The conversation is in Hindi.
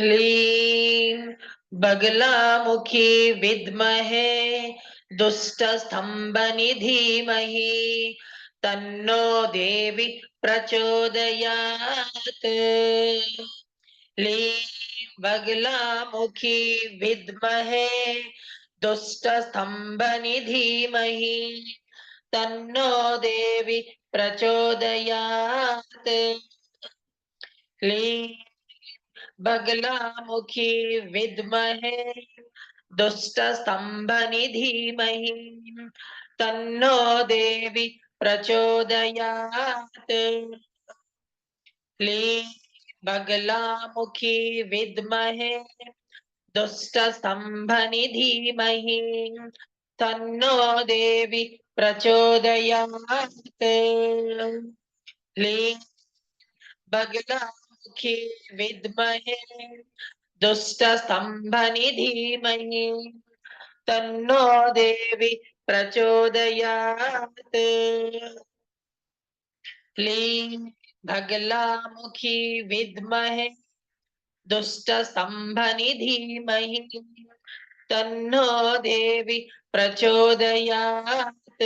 ह्लीं बगलामुखी विद्महे दुष्टस्तम्भनिधीमहि तन्नो देवि प्रचोदयात्। लीं बगलामुखी विद्महे दुष्टस्तम्भनिधीमहि तन्नो देवि प्रचोदयात्। लीं बगलामुखी विद्महे दुष्टस्तम्भनिधीमहि तन्नो देवि प्रचोदयात्। लीं बगलामुखी विद्महे दुष्टस्तम्भनिधीमहि तन्नो देवि प्रचोदयात्। लीं बगलामुखी विद्महे दुष्टस्तम्भनिधीमहि तन्नो देवि प्रचोदयात्। लीं भगलामुखी विद्महे दुष्टस्तम्भनिधीमहि तन्नो देवी प्रचोदयात्।